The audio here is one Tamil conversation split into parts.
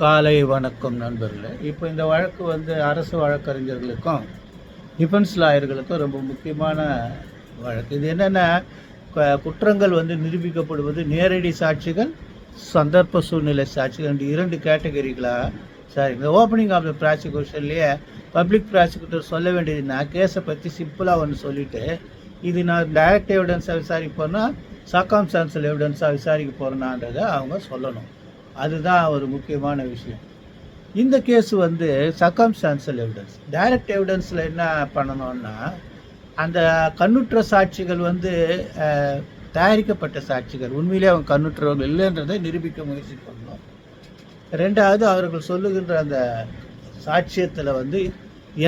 காலை வணக்கம் நண்பர்களே. இப்போ இந்த வழக்கு வந்து அரசு வழக்கறிஞர்களுக்கும் டிஃபென்ஸ் லாயர்களுக்கும் ரொம்ப முக்கியமான வழக்கு. இது என்னென்னா குற்றங்கள் வந்து நிரூபிக்கப்படுவது நேரடி சாட்சிகள் சந்தர்ப்ப சூழ்நிலை சாட்சிகள் என்று இரண்டு கேட்டகரிகளாக சாரி இந்த ஓப்பனிங் ஆஃப் த ப்ராசிக்யூஷன்லேயே பப்ளிக் ப்ராசிக்யூட்டர் சொல்ல வேண்டியதுன்னா கேஸை பற்றி சிம்பிளாக ஒன்று சொல்லிவிட்டு இது நான் டைரக்ட் எவிடன்ஸாக விசாரிப்போன்னா சர்க்காம்ஸ்டான்சல் எவிடன்ஸாக விசாரிக்க போகிறேன்னான்றதை அவங்க சொல்லணும். அதுதான் ஒரு முக்கியமான விஷயம். இந்த கேஸ் வந்து சர்க்கம்ஸ்டான்சல் எவிடன்ஸ் டைரக்ட் எவிடன்ஸில் என்ன பண்ணணும்னா அந்த கண்ணுற்ற சாட்சிகள் வந்து தயாரிக்கப்பட்ட சாட்சிகள். உண்மையிலே அவங்க கண்ணுற்றவர்கள் இல்லைன்றதை நிரூபிக்க முயற்சி பண்ணணும். ரெண்டாவது அவர்கள் சொல்லுகின்ற அந்த சாட்சியத்தில் வந்து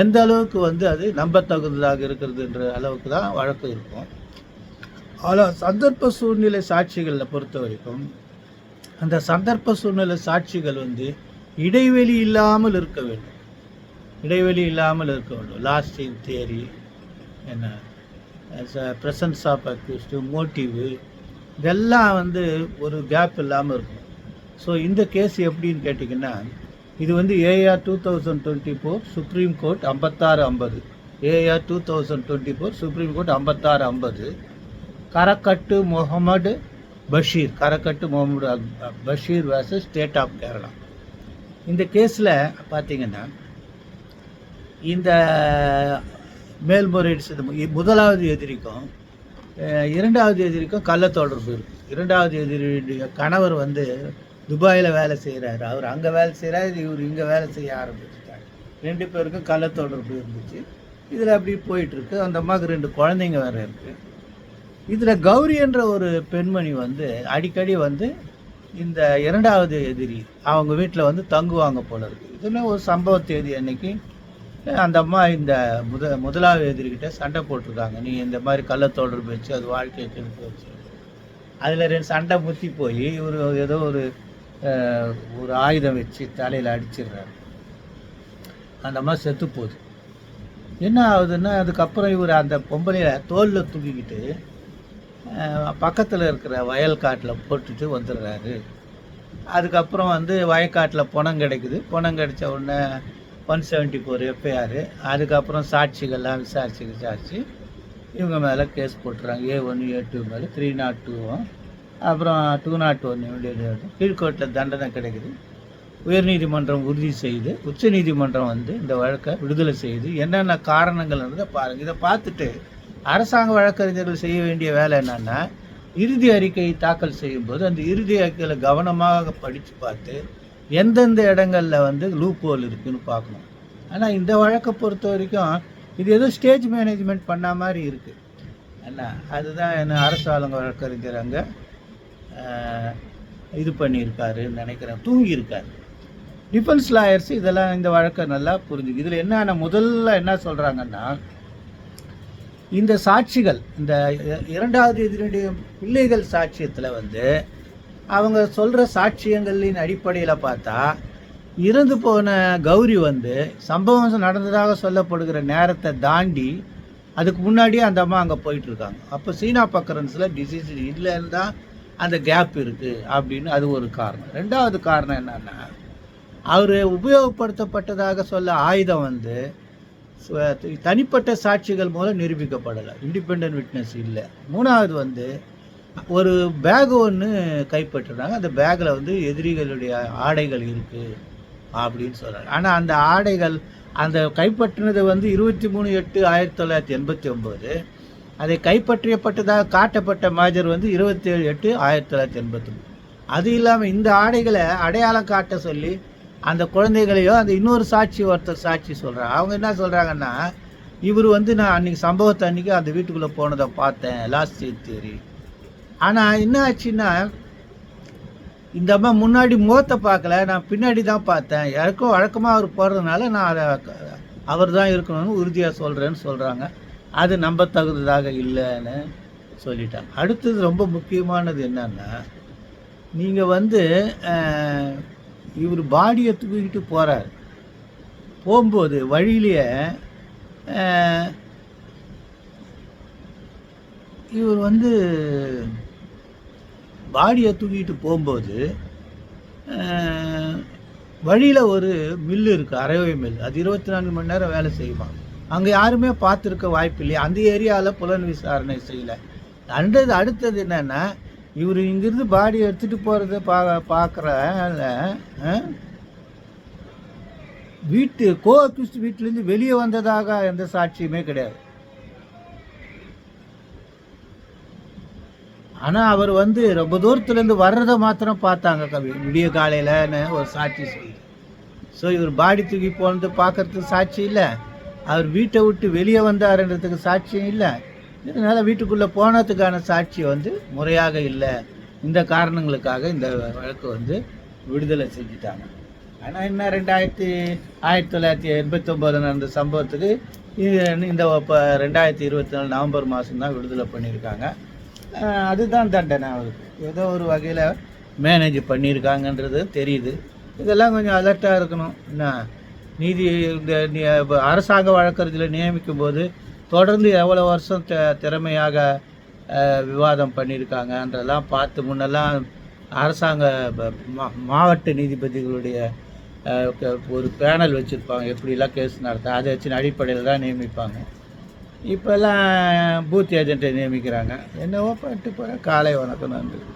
எந்த அளவுக்கு வந்து அது நம்பத்தகுந்ததாக இருக்கிறதுன்ற அளவுக்கு தான் வழக்கு இருக்கும். ஆனால் சந்தர்ப்ப சூழ்நிலை சாட்சிகளை பொறுத்த வரைக்கும் அந்த சந்தர்ப்ப சூழ்நிலை சாட்சிகள் வந்து இடைவெளி இல்லாமல் இருக்க வேண்டும். இடைவெளி இல்லாமல் இருக்க வேண்டும். லாஸ்ட் இன் தியரி என்ன? ப்ரெசன்ஸ் ஆஃப் அக்யூஸ்டு மோட்டிவு இதெல்லாம் வந்து ஒரு கேப் இல்லாமல் இருக்கும். ஸோ இந்த கேஸ் எப்படின்னு கேட்டிங்கன்னா இது வந்து A R two thousand twenty four supreme court ஐம்பத்தாறு ஐம்பது. A R two thousand twenty four supreme court ஐம்பத்தாறு ஐம்பது. கரக்கட்டு முகமது பஷீர் கரக்கட்டு முகமது அக்- Basheer versus state of Kerala இந்த கேஸில் பார்த்தீங்கன்னா இந்த மேல்முறையீடு முதலாவது எதிரிக்கும் இரண்டாவது எதிரிக்கும் கள்ள தொடர்பு இருக்கு. இரண்டாவது எதிரியுடைய கணவர் வந்து துபாயில் வேலை செய்கிறாரு அவர் அங்கே வேலை செய்கிறாரு இவர் இங்கே வேலை செய்ய ஆரம்பிச்சிட்டாரு. ரெண்டு பேருக்கும் கள்ள தொடர்பு இருந்துச்சு. இதில் அப்படி போயிட்டுருக்கு அந்த அம்மாவுக்கு ரெண்டு குழந்தைங்க வேறு இருக்குது இதில் கௌரி என்ற ஒரு பெண்மணி வந்து அடிக்கடி வந்து இந்த இரண்டாவது எதிரி அவங்க வீட்டில் வந்து தங்குவாங்க போல இருக்குது இதில் ஒரு சம்பவ தேதி அன்னைக்கு அந்த அம்மா இந்த முத முதலாவது எதிரிகிட்ட சண்டை போட்டிருக்காங்க. நீ இந்த மாதிரி கள்ள தொடர்பு வச்சு அது வாழ்க்கையை கெடுத்து வச்சு. அதில் ரெண்டு சண்டை முத்தி போய் இவர் ஏதோ ஒரு ஒரு ஆயுதம் வச்சு தலையில் அடிச்சிடுறாரு. அந்த அம்மா செத்து போகுது. என்ன ஆகுதுன்னா அதுக்கப்புறம் இவர் அந்த பொம்பளையை தோலில் தூக்கிக்கிட்டு பக்கத்தில் இருக்கிற வயல் காட்டில் போட்டுட்டு வந்துடுறாரு. அதுக்கப்புறம் வந்து வயக்காட்டில் பணம் கிடைக்குது. பணம் கிடைச்ச உடனே ஒன் செவன்ட்டி ஃபோர் எஃப்ஐஆர் அதுக்கப்புறம் சாட்சிகள்லாம் விசாரிச்சு விசாரிச்சு இவங்க மேலே கேஸ் போட்டுறாங்க. ஏ ஒன்று ஏ டூ மேலே த்ரீ நாட் டூவும் அப்புறம் டூ நாட் ஒன்று கீழ்கோட்டில் தண்டனை கிடைக்குது. உயர்நீதிமன்றம் உறுதி செய்து உச்சநீதிமன்றம் வந்து இந்த வழக்கை விடுதலை செய்து என்னென்ன காரணங்கள் இருந்ததை பாருங்கள் இதை பார்த்துட்டு அரசாங்க வழக்கறிஞர்கள் செய்ய வேண்டிய வேலை என்னென்னா இறுதி அறிக்கையை தாக்கல் செய்யும்போது அந்த இறுதி அறிக்கையில் கவனமாக படித்து பார்த்து எந்தெந்த இடங்களில் வந்து லூப் ஹோல் பார்க்கணும். ஆனால் இந்த வழக்கை பொறுத்த வரைக்கும் இது ஏதோ ஸ்டேஜ் மேனேஜ்மெண்ட் பண்ண மாதிரி இருக்குது என்ன அதுதான் என்ன அரசாளுங்க வழக்கறிஞர் அங்கே இது பண்ணியிருக்காருன்னு நினைக்கிறேன். தூங்கியிருக்காரு. டிஃபென்ஸ் லாயர்ஸ் இதெல்லாம் இந்த வழக்கை நல்லா புரிஞ்சுக்கு. இதில் என்னென்ன முதல்ல என்ன சொல்கிறாங்கன்னா இந்த சாட்சிகள் இந்த இ- இரண்டாவது இதனுடைய பிள்ளைகள் சாட்சியத்தில் வந்து அவங்க சொல்கிற சாட்சியங்களின் அடிப்படையில் பார்த்தா இறந்து போன கௌரி வந்து சம்பவம் நடந்ததாக சொல்லப்படுகிற நேரத்தை தாண்டி அதுக்கு முன்னாடியே அந்த அம்மா அங்கே போயிட்டுருக்காங்க அப்போ சீனா பக்கரன்ஸில் டிசீஸ் இல்லைன்னு தான் அந்த கேப் இருக்குது அப்படின்னு அது ஒரு காரணம். ரெண்டாவது காரணம் என்னென்னா அவர் உபயோகப்படுத்தப்பட்டதாக சொல்ல ஆயுதம் வந்து தனிப்பட்ட சாட்சிகள் மூலம் நிரூபிக்கப்படலை. இண்டிபெண்ட் விட்னஸ் இல்லை. மூணாவது வந்து ஒரு பேக் ஒன்று கைப்பற்றினாங்க அந்த பேக்கில் வந்து எதிரிகளுடைய ஆடைகள் இருக்குது அப்படின்னு சொல்கிறாங்க ஆனால் அந்த ஆடைகள் அந்த கைப்பற்றினது வந்து இருபத்தி மூணு எட்டு ஆயிரத்தி தொள்ளாயிரத்தி எண்பத்தி ஒம்பது அதை கைப்பற்றியப்பட்டதாக காட்டப்பட்ட மேஜர் வந்து இருபத்தேழு எட்டு ஆயிரத்தி தொள்ளாயிரத்தி எண்பத்தி அது இல்லாமல் இந்த ஆடைகளை அடையாளம் காட்ட சொல்லி அந்த குழந்தைகளையோ அந்த இன்னொரு சாட்சி ஒருத்தர் சாட்சி சொல்கிறாங்க அவங்க என்ன சொல்கிறாங்கன்னா இவர் வந்து நான் அன்றைக்கி சம்பவத்தை அன்றைக்கி அந்த வீட்டுக்குள்ளே போனதை பார்த்தேன் லாஸ்ட் தேரி ஆனால் என்ன ஆச்சுன்னா இந்த அம்மா முன்னாடி முகத்தை பார்க்கல நான் பின்னாடி தான் பார்த்தேன். யாருக்கும் வழக்கமாக அவர் போகிறதுனால நான் அதை அவர் தான் இருக்கணும்னு உறுதியாக சொல்கிறேன்னு சொல்கிறாங்க அது நம்பத்தகுந்ததாக இல்லைன்னு சொல்லிட்டாங்க. அடுத்தது ரொம்ப முக்கியமானது என்னன்னா நீங்கள் வந்து இவர் பாடியை தூக்கிட்டு போகிறார் போகும்போது வழியிலேயே இவர் வந்து பாடியை தூக்கிட்டு போகும்போது வழியில் ஒரு மில்லு இருக்குது அரைவை மில் அது இருபத்தி நான்கு மணி நேரம் வேலை செய்யுமா. அங்கே யாருமே பார்த்துருக்க வாய்ப்பு இல்லையா. அந்த ஏரியாவில் புலன் விசாரணை செய்யலை. அன்றது அடுத்தது என்னென்னா இவர் இங்கிருந்து பாடி எடுத்துகிட்டு போகிறத பா பார்க்குற வீட்டு கோ அக்யூஸ்ட் வீட்டிலேருந்து வெளியே வந்ததாக எந்த சாட்சியுமே கிடையாது. ஆனால் அவர் வந்து ரொம்ப தூரத்துலேருந்து வர்றதை மாத்திரம் பார்த்தாங்க கவி. விடிய காலையிலன்னு ஒரு சாட்சி சொல்லி ஸோ இவர் பாடி தூக்கி போனது பார்க்கறதுக்கு சாட்சி இல்லை. அவர் வீட்டை விட்டு வெளியே வந்தாருன்றதுக்கு சாட்சியம் இல்லை. இதனால் வீட்டுக்குள்ளே போனதுக்கான சாட்சி வந்து முறையாக இல்லை. இந்த காரணங்களுக்காக இந்த வழக்கு வந்து விடுதலை செஞ்சுட்டாங்க. ஆனால் என்ன ரெண்டாயிரத்தி ஆயிரத்தி தொள்ளாயிரத்தி எண்பத்தொம்போது நடந்த சம்பவத்துக்கு இது- இந்த இப்போ ரெண்டாயிரத்தி இருபத்தி நாலு நவம்பர் மாதம் தான் விடுதலை பண்ணியிருக்காங்க. அதுதான் தண்டனை அவருக்கு. ஏதோ ஒரு வகையில் மேனேஜ் பண்ணியிருக்காங்கன்றது தெரியுது. இதெல்லாம் கொஞ்சம் அலர்ட்டாக இருக்கணும். என்ன? நீதி இந்த அரசாங்க வழக்கறிஞர்களை நியமிக்கும் போது தொடர்ந்து எவ்வளோ வருஷம் த திறமையாக விவாதம் பண்ணியிருக்காங்கன்றதெல்லாம் பார்த்து முன்னெல்லாம் அரசாங்க மா- மாவட்ட நீதிபதிகளுடைய ஒரு பேனல் வச்சுருப்பாங்க. எப்படிலாம் கேஸ் நடத்த அதை வச்சு அடிப்படையில் தான் நியமிப்பாங்க. இப்போல்லாம் பூத் ஏஜென்ட்டை நியமிக்கிறாங்க. என்னவோ பண்ணிட்டு போகிறேன் காலை வணக்கம் நன்றி.